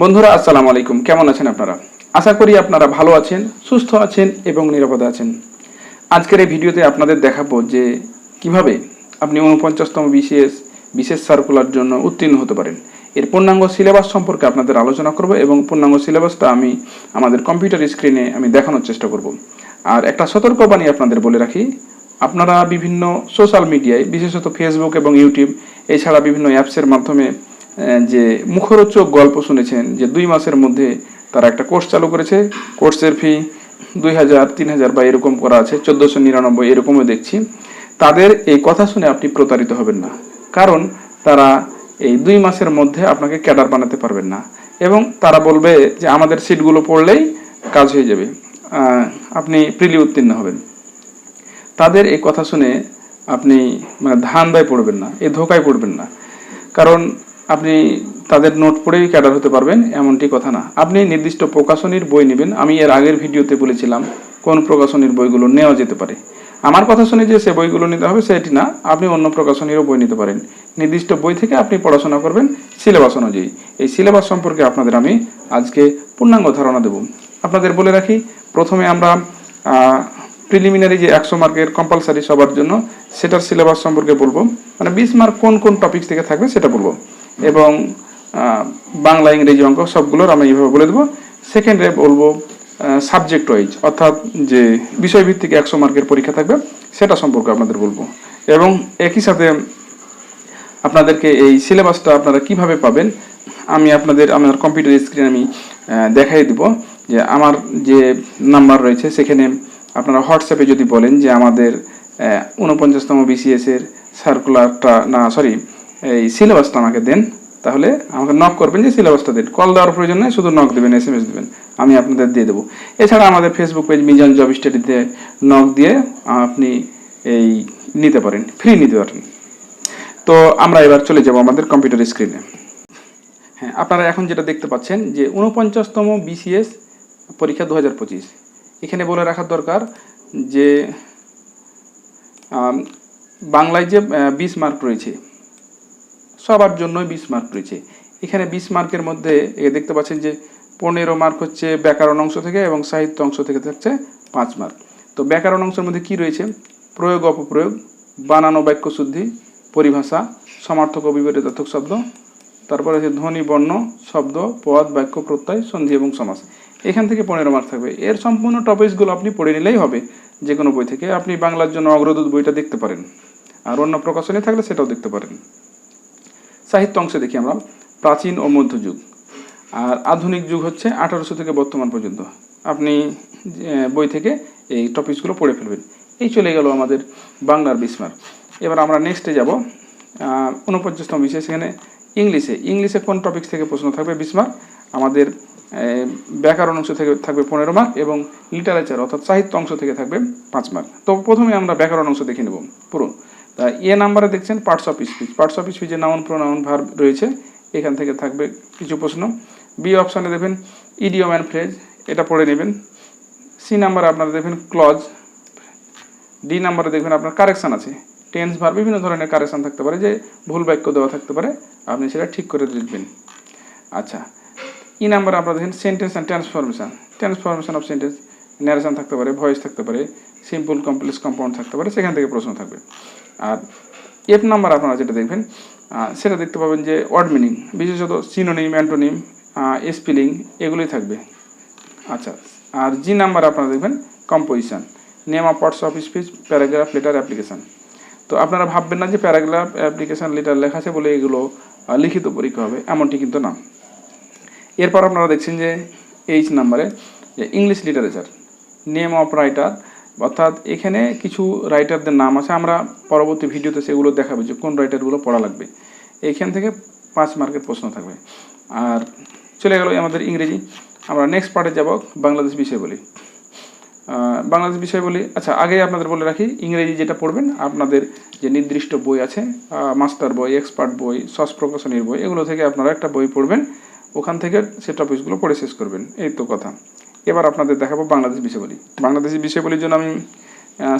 বন্ধুরা, আসসালামু আলাইকুম। কেমন আছেন আপনারা? আশা করি আপনারা ভালো আছেন, সুস্থ আছেন এবং নিরাপদে আছেন। আজকের এই ভিডিওতে আপনাদের দেখাবো যে কীভাবে আপনি উনপঞ্চাশতম বিশেষ বিশেষ সার্কুলার জন্য উত্তীর্ণ হতে পারেন। এর পূর্ণাঙ্গ সিলেবাস সম্পর্কে আপনাদের আলোচনা করব এবং পূর্ণাঙ্গ সিলেবাসটা আমি আমাদের কম্পিউটার স্ক্রিনে আমি দেখানোর চেষ্টা করব। আর একটা সতর্কবাণী আপনাদের বলে রাখি আপনারা বিভিন্ন সোশ্যাল মিডিয়ায় বিশেষত ফেসবুক এবং ইউটিউব এছাড়া বিভিন্ন অ্যাপসের মাধ্যমে যে মুখরোচক গল্প শুনেছেন, যে দুই মাসের মধ্যে তারা একটা কোর্স চালু করেছে। কোর্সের ফি দুই হাজার, তিন হাজার বা এরকম করা আছে, চোদ্দোশো নিরানব্বই, এরকমও দেখছি। তাদের এই কথা শুনে আপনি প্রতারিত হবেন না। কারণ তারা এই দুই মাসের মধ্যে আপনাকে ক্যাডার বানাতে পারবেন না। এবং তারা বলবে যে আমাদের সিটগুলো পড়লেই কাজ হয়ে যাবে। আপনি প্রিলি উত্তীর্ণ হবেন। তাদের এই কথা শুনে আপনি মানে ধান্দায় পড়বেন না, এই ধোকায় পড়বেন না। কারণ আপনি তাদের নোট পড়েই ক্যাডার হতে পারবেন, এমনটি কথা না। আপনি নির্দিষ্ট প্রকাশনীর বই নেবেন, আমি এর আগের ভিডিওতে বলেছিলাম কোন প্রকাশনীর বইগুলো নেওয়া যেতে পারে। আমার কথা শুনে যে সে বইগুলো নিতে হবে সেটি না, আপনি অন্য প্রকাশনীরও বই নিতে পারেন। নির্দিষ্ট বই থেকে আপনি পড়াশোনা করবেন, সিলেবাস অনুযায়ী। এই সিলেবাস সম্পর্কে আপনাদের আমি আজকে পূর্ণাঙ্গ ধারণা দেব। আপনাদের বলে রাখি, প্রথমে আমরা প্রিলিমিনারি যে একশো মার্কের কম্পালসারি সবার জন্য, সেটার সিলেবাস সম্পর্কে বলব। মানে বিশ মার্ক কোন কোন টপিক থেকে থাকবে সেটা বলব। এবং বাংলা, ইংরেজি অঙ্ক সবগুলোর আমি এইভাবে বলে দেবো। সেকেন্ডে বলব সাবজেক্ট ওয়াইজ অর্থাৎ যে বিষয়ভিত্তিক একশো মার্কের পরীক্ষা থাকবে, সেটা সম্পর্কে আপনাদের বলব। এবং একই সাথে আপনাদেরকে এই সিলেবাসটা আপনারা কীভাবে পাবেন, আমি আপনাদের, আমার কম্পিউটার স্ক্রিনে আমি দেখাই দিব যে আমার যে নাম্বার রয়েছে, সেখানে আপনারা হোয়াটসঅ্যাপে যদি বলেন যে আমাদের উনপঞ্চাশতম বিসিএসের সার্কুলারটা না সরি এই সিলেবাসটা আমাকে দেন, তাহলে আমাকে নক করবেন যে সিলেবাসটা দেন। কল দেওয়ার প্রয়োজন নেই, শুধু নক দেবেন এস এম এস দেবেন। আমি আপনাদের দিয়ে দেবো। এছাড়া আমাদের ফেসবুক পেজ মিজান জব স্টাডিতে নক দিয়ে আপনি এই নিতে পারেন ফ্রি নিতে পারেন। তো আমরা এবার চলে যাব আমাদের কম্পিউটার স্ক্রিনে হ্যাঁ আপনারা এখন যেটা দেখতে পাচ্ছেন যে উনপঞ্চাশতম বিসিএস পরীক্ষা দু হাজার পঁচিশ। এখানে বলে রাখার দরকার যে বাংলায় যে বিশ মার্ক রয়েছে, সবার জন্যই বিশ মার্ক রয়েছে। এখানে বিশ মার্কের মধ্যে দেখতে পাচ্ছেন যে, পনেরো মার্ক হচ্ছে ব্যাকরণ অংশ থেকে এবং সাহিত্য অংশ থেকে থাকছে পাঁচ মার্ক। তো ব্যাকরণ অংশের মধ্যে কি রয়েছে? প্রয়োগ, অপপ্রয়োগ, বানানো বাক্য শুদ্ধি, পরিভাষা, সমার্থক বিপরীতার্থক শব্দ, তারপরে আছে ধ্বনি, বর্ণ, শব্দ, পদ, বাক্য, প্রত্যয়, সন্ধি এবং সমাস। এখান থেকে পনেরো মার্ক থাকবে। এর সম্পূর্ণ টপিকসগুলো আপনি পড়ে নিলেই হবে। যে কোনো বই থেকে। আপনি বাংলার জন্য অগ্রদূত বইটা দেখতে পারেন। আর অন্য প্রকাশনী থাকলে সেটাও দেখতে পারেন। সাহিত্য অংশে দেখি আমরা। প্রাচীন ও মধ্যযুগ আর আধুনিক যুগ হচ্ছে আঠারোশো থেকে বর্তমান পর্যন্ত। আপনি বই থেকে এই টপিকসগুলো পড়ে ফেলবেন। এই চলে গেল আমাদের বাংলার বিস্মার। এবার আমরা নেক্সটে যাব। উনপঞ্চাশতম বিষয় সেখানে ইংলিশে। ইংলিশে কোন টপিক্স থেকে প্রশ্ন থাকবে বিশ মার্ক আমাদের ব্যাকরণ অংশ থেকে থাকবে পনেরো মার্ক এবং লিটারেচার অর্থাৎ সাহিত্য অংশ থেকে থাকবে পাঁচ মার্ক তো প্রথমে আমরা ব্যাকরণ অংশ দেখে নেব। পুরো তা এ নাম্বারে দেখছেন parts of speech parts of স্পিচে noun pronoun verb রয়েছে, এখান থেকে থাকবে কিছু প্রশ্ন। বি অপশানে দেবেন ইডিয়ম অ্যান্ড ফ্রেজ এটা পড়ে নেবেন। সি নাম্বারে আপনারা দেখবেন ক্লজ ডি নাম্বারে দেখবেন আপনার কারেকশান আছে। টেন্স ভার বিভিন্ন ধরনের কারেকশন থাকতে পারে, যে ভুল বাক্য দেওয়া থাকতে পারে, আপনি সেটা ঠিক করে লিখবেন। আচ্ছা ই নাম্বারে আপনারা দেখেন sentence and transformation transformation of sentence narration থাকতে পারে ভয়েস থাকতে পারে সিম্পল কমপ্লেক্স কম্পাউন্ড থাকতে পারে, সেখান থেকে প্রশ্ন থাকবে। আর এফ নাম্বার আপনারা যেটা দেখবেন সেটা দেখতে পাবেন যে ওয়ার্ড মিনিং বিশেষত সিনোনিম অ্যান্টোনিম স্পেলিং এগুলোই থাকবে। আচ্ছা আর জি নাম্বার আপনারা দেখবেন composition name of parts of speech paragraph letter application তো আপনারা ভাববেন না যে প্যারাগ্রাফ অ্যাপ্লিকেশান লেটার লেখা আছে বলে এগুলো লিখিত পরীক্ষা হবে, এমনটি কিন্তু না। এরপর আপনারা দেখছেন যে এইচ নাম্বারে যে English literature name of writer অর্থাৎ এখানে কিছু রাইটারদের নাম আছে, আমরা পরবর্তী ভিডিওতে সেগুলো দেখাবো যে কোন রাইটারগুলো পড়া লাগবে। এইখান থেকে পাঁচ মার্কের প্রশ্ন থাকবে। আর চলে গেল আমাদের ইংরেজি। আমরা নেক্সট পার্টে যাব বাংলাদেশ বিষয় বলি বাংলাদেশ বিষয় বলি আচ্ছা আগে আপনাদের বলে রাখি, ইংরেজি যেটা পড়বেন, আপনাদের যে নির্দিষ্ট বই আছে মাস্টার বই এক্সপার্ট বই সস প্রকাশনীর বই, এগুলো থেকে আপনারা একটা বই পড়বেন। ওখান থেকে সে টপিকসগুলো পড়ে শেষ করবেন। এই তো কথা। এবার আপনাদের দেখাবো বাংলাদেশ বিষয়বলী। বাংলাদেশি বিষয়বলীর জন্য আমি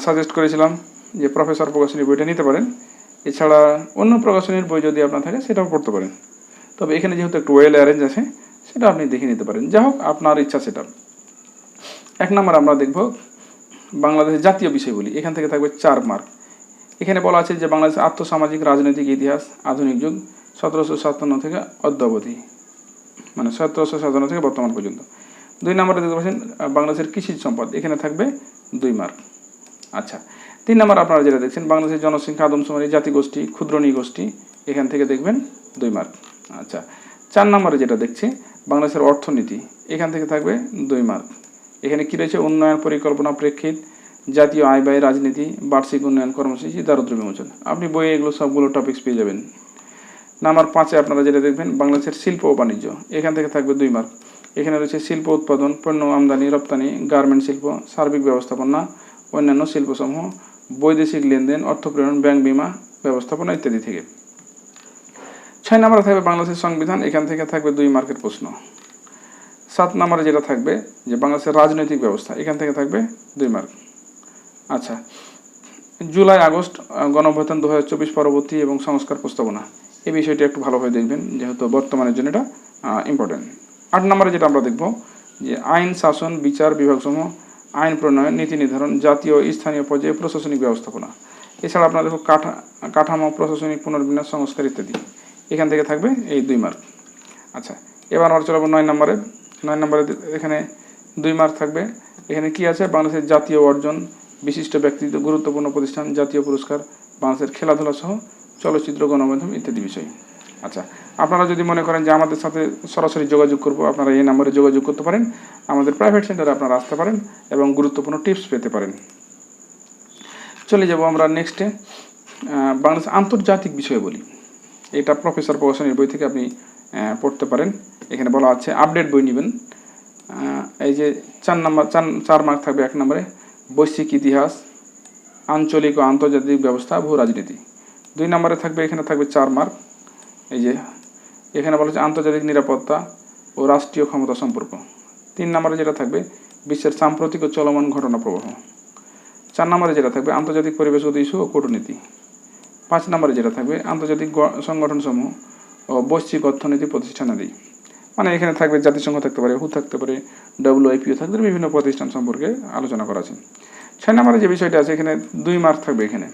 সাজেস্ট করেছিলাম যে প্রফেসর প্রকাশনীর বইটা নিতে পারেন। এছাড়া অন্য প্রকাশনীর বই যদি আপনার থাকে, সেটাও পড়তে পারেন। তবে এখানে যেহেতু একটু ওয়েল অ্যারেঞ্জ আছে, সেটা আপনি দেখে নিতে পারেন। যা হোক, আপনার ইচ্ছা সেটা। এক নম্বর আমরা দেখব বাংলাদেশের জাতীয় বিষয়গুলি এখান থেকে থাকবে চার মার্ক এখানে বলা আছে যে বাংলাদেশের আর্থসামাজিক রাজনৈতিক ইতিহাস, আধুনিক যুগ, সতেরোশো সাতান্ন থেকে অদ্যাবধি। মানে সতেরোশো সাতান্ন থেকে বর্তমান পর্যন্ত। দুই নম্বরে দেখতে পাচ্ছেন বাংলাদেশের কৃষি সম্পদ। এখানে থাকবে দুই মার্ক। আচ্ছা তিন নম্বর আপনারা যেটা দেখছেন, বাংলাদেশের জনসংখ্যা আদমশুমারি জাতিগোষ্ঠী ক্ষুদ্র নৃগোষ্ঠী এখান থেকে দেখবেন দুই মার্ক। আচ্ছা চার নম্বরে যেটা দেখছি, বাংলাদেশের অর্থনীতি, এখান থেকে থাকবে দুই মার্ক। এখানে কী রয়েছে? উন্নয়ন পরিকল্পনা, প্রেক্ষিত, জাতীয় আয় ব্যয়, রাজনীতি, বার্ষিক উন্নয়ন কর্মসূচি দারিদ্র বিমোচন। আপনি বইয়ে এগুলো সবগুলো টপিক্স পেয়ে যাবেন। নাম্বার পাঁচে আপনারা যেটা দেখবেন বাংলাদেশের শিল্প ও বাণিজ্য। এখান থেকে থাকবে দুই মার্ক। এখানে রয়েছে শিল্প উৎপাদন পণ্য আমদানি রপ্তানি গার্মেন্ট শিল্প সার্বিক ব্যবস্থাপনা অন্যান্য শিল্পসমূহ বৈদেশিক লেনদেন অর্থ প্রেরণ ব্যাংক বিমা ব্যবস্থাপনা ইত্যাদি থেকে। ছয় নম্বরে থাকবে বাংলাদেশের সংবিধান। এখান থেকে থাকবে দুই মার্কের প্রশ্ন। সাত নম্বরে যেটা থাকবে যে বাংলাদেশের রাজনৈতিক ব্যবস্থা এখান থেকে থাকবে দুই মার্ক। আচ্ছা জুলাই আগস্ট আহ, গণঅভ্যুত্থান দু হাজার চব্বিশ পরবর্তী এবং সংস্কার প্রস্তাবনা। এই বিষয়টি একটু ভালোভাবে দেখবেন, যেহেতু বর্তমানের জন্য এটা ইম্পর্টেন্ট আট নম্বরে যেটা আমরা দেখব, যে আইন, শাসন, বিচার বিভাগসমূহ, আইন প্রণয়ন, নীতি নির্ধারণ, জাতীয় স্থানীয় পর্যায়ে প্রশাসনিক ব্যবস্থাপনা। এছাড়া আপনারা দেখো কাঠা, কাঠামো, প্রশাসনিক পুনর্বিন্যাস, সংস্কার ইত্যাদি। এখান থেকে থাকবে এই দুই মার্ক আচ্ছা এবার আমরা চলাবো নয় নম্বরে। নয় নম্বরে এখানে দুই মার্ক থাকবে। এখানে কি আছে? বাংলাদেশের জাতীয় অর্জন, বিশিষ্ট ব্যক্তিত্ব, গুরুত্বপূর্ণ প্রতিষ্ঠান, জাতীয় পুরস্কার, বাংলাদেশের খেলাধুলা সহ চলচ্চিত্র, গণমাধ্যম ইত্যাদি বিষয়। আচ্ছা আপনারা যদি মনে করেন যে আমাদের সাথে সরাসরি যোগাযোগ করব, আপনারা এই নম্বরে যোগাযোগ করতে পারেন। আমাদের প্রাইভেট সেন্টারে আপনারা আসতে পারেন এবং গুরুত্বপূর্ণ টিপস পেতে পারেন। চলে যাব আমরা নেক্সটে বাংলাদেশ আন্তর্জাতিক বিষয় বলি। এটা প্রফেসর প্রকাশনীর বই থেকে আপনি পড়তে পারেন। এখানে বলা আছে আপডেট বই নেবেন। এই যে চার নম্বর, চার চার মার্ক থাকবে এক নম্বরে। বৈশ্বিক ইতিহাস, আঞ্চলিক ও আন্তর্জাতিক ব্যবস্থা ভূ রাজনীতি দুই নম্বরে থাকবে, এখানে থাকবে চার মার্ক এই যে, এখানে বলা হচ্ছে আন্তর্জাতিক নিরাপত্তা ও রাষ্ট্রীয় ক্ষমতা সম্পর্ক। তিন নম্বরে যেটা থাকবে, বিশ্বের সাম্প্রতিক ও চলমান ঘটনা প্রবাহ। চার নম্বরে যেটা থাকবে, আন্তর্জাতিক পরিবেশগত ইস্যু ও কূটনীতি। পাঁচ নম্বরে যেটা থাকবে, আন্তর্জাতিক সংগঠনসমূহ ও বৈশ্বিক অর্থনীতি প্রতিষ্ঠানাদি মানে এখানে থাকবে জাতিসংঘ থাকতে পারে, হু থাকতে পারে ডব্লিউআইপিও থাকতে পারে, বিভিন্ন প্রতিষ্ঠান সম্পর্কে আলোচনা করা আছে। ছয় নম্বরে যে বিষয়টা আছে, এখানে দুই মার্ক থাকবে এখানে।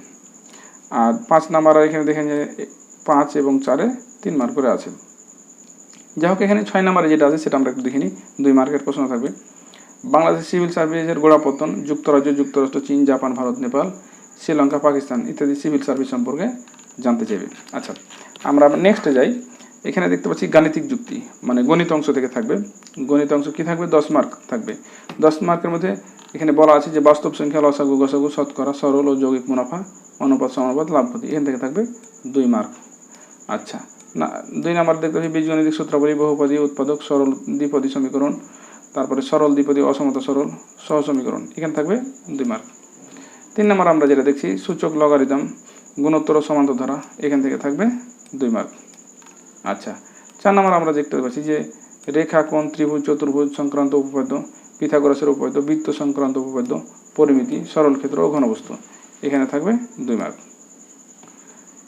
আর পাঁচ নাম্বার এখানে দেখেন যে পাঁচ এবং চারে তিন মার্ক করে আছে। যাই হোক, এখানে ছয় নাম্বারে যেটা আছে সেটা আমরা একটু দেখে নিই। দুই মার্কের প্রশ্ন থাকবে। বাংলাদেশ সিভিল সার্ভিসের গোড়াপত্তন যুক্তরাজ্য, যুক্তরাষ্ট্র, চীন, জাপান, ভারত, নেপাল, শ্রীলঙ্কা, পাকিস্তান ইত্যাদি সিভিল সার্ভিস সম্পর্কে জানতে চাইবে। আচ্ছা আমরা নেক্সটে যাই। এখানে দেখতে পাচ্ছি গাণিতিক যুক্তি মানে গণিত অংশ থেকে থাকবে। গণিত অংশ কি থাকবে? দশ মার্ক থাকবে। দশ মার্কের মধ্যে এখানে বলা আছে যে বাস্তব সংখ্যা লসাগু গসাগু শতকরা সরল ও যৌগিক মুনাফা, অনুপাত সমানুপাত লাভপতি এখান থেকে থাকবে দুই মার্ক। আচ্ছা না, দুই নাম্বার দেখতে পাচ্ছি বীজগণিতিক সূত্রাবলী, বহুপদী উৎপাদক, সরল দ্বিপদী সমীকরণ, তারপরে সরল দ্বিপদী অসমতা সরল সহ সমীকরণ এখানে থাকবে দুই মার্ক। তিন নম্বর আমরা যেটা দেখছি, সূচক লগারিদম, গুণোত্তর ও সমান্তর ধারা এখান থেকে থাকবে দুই মার্ক। আচ্ছা চার নম্বর আমরা দেখতে পাচ্ছি যে রেখা, কোণ, ত্রিভুজ, চতুর্ভুজ সংক্রান্ত উপপাদ্য পিথাগোরাসের উপপাদ্য, বৃত্ত সংক্রান্ত উপপাদ্য, পরিমিতি, সরল ক্ষেত্র ও ঘনবস্তু। এখানে থাকবে দুই মার্ক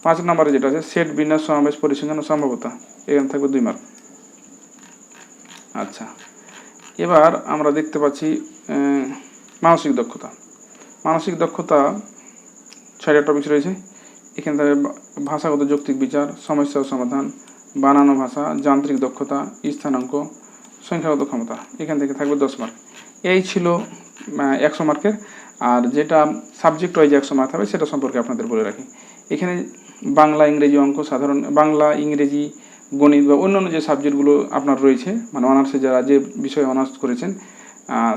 পাঁচ নম্বরে যেটা আছে, সেট বিন্যাস সমাবেশ পরিসংখ্যান ও সম্ভাবতা এখানে থাকবে দুই মার্ক আচ্ছা। এবার আমরা দেখতে পাচ্ছি মানসিক দক্ষতা। মানসিক দক্ষতা ছয়টা টপিক রয়েছে। এখানে থাকবে ভাষাগত যৌক্তিক বিচার, সমস্যা ও সমাধান, বানানো ভাষা, যান্ত্রিক দক্ষতা, স্থানাঙ্ক, সংখ্যাগত ক্ষমতা। এখান থেকে থাকবে দশ মার্ক এই ছিল একশো মার্কের। আর যেটা সাবজেক্ট ওয়াইজ একশো মার্ক হবে, সেটা সম্পর্কে আপনাদের বলে রাখি। এখানে বাংলা, ইংরেজি অঙ্ক, সাধারণ, বাংলা, ইংরেজি, গণিত বা অন্যান্য যে সাবজেক্টগুলো আপনার রয়েছে মানে অনার্সে যারা যে বিষয়ে অনার্স করেছেন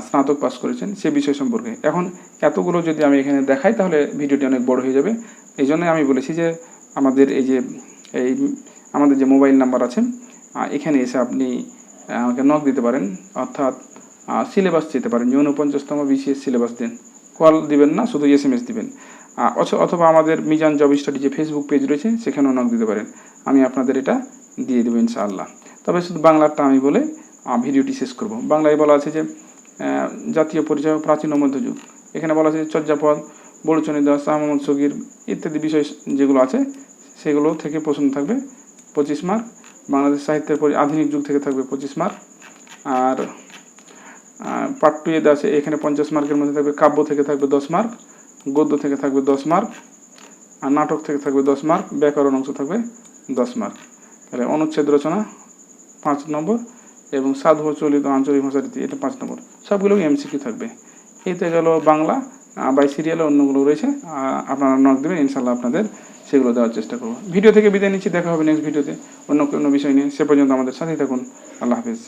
স্নাতক পাস করেছেন, সে বিষয় সম্পর্কে। এখন এতগুলো যদি আমি এখানে দেখাই, তাহলে ভিডিওটি অনেক বড় হয়ে যাবে। এই জন্যই আমি বলেছি যে, আমাদের এই যে, এই আমাদের যে মোবাইল নাম্বার আছে এখানে এসে আপনি আমাকে নক দিতে পারেন। অর্থাৎ সিলেবাস যেতে পারেন ঊনপঞ্চাশতম বিসিএস সিলেবাস দিন। কল দিবেন না, শুধু এস এম এস দিবেন। অথবা আমাদের মিজান জব স্টাডি যে ফেসবুক পেজ রয়েছে, সেখানেও নক দিতে পারেন। আমি আপনাদের এটা দিয়ে দেবো ইনশাআল্লাহ। তবে শুধু বাংলাটা আমি বলে ভিডিওটি শেষ করব। বাংলায় বলা আছে যে জাতীয় পরিচয় প্রাচীন ও মধ্যযুগ। এখানে বলা আছে চর্যাপদ বড়চনী দাস মোহাম্মদ সগির ইত্যাদি বিষয় যেগুলো আছে, সেগুলো থেকে প্রশ্ন থাকবে পঁচিশ মার্ক। বাংলাদেশ সাহিত্যের পরি, আধুনিক যুগ থেকে থাকবে পঁচিশ মার্ক। আর পার্ট টু এতে আছে এখানে পঞ্চাশ মার্কের মধ্যে থাকবে, কাব্য থেকে থাকবে দশ মার্ক গদ্য থেকে থাকবে দশ মার্ক আর নাটক থেকে থাকবে দশ মার্ক ব্যাকরণ অংশ থাকবে দশ মার্ক তাহলে অনুচ্ছেদ রচনা পাঁচ নম্বর এবং সাধু চলিত আঞ্চলিক ভাষা রীতি, এটা পাঁচ নম্বর। সবগুলো এমসিকিউ থাকবে। এতে গেল বাংলা বাই সিরিয়ালে অন্যগুলো রয়েছে আপনারা নক দেবেন ইনশাল্লাহ আপনাদের সেগুলো দেওয়ার চেষ্টা করব। ভিডিও থেকে বিদায় নিচ্ছি, দেখা হবে নেক্সট ভিডিওতে অন্য কোনো বিষয় নিয়ে, সে পর্যন্ত আমাদের সাথেই থাকুন। আল্লাহ হাফিজ।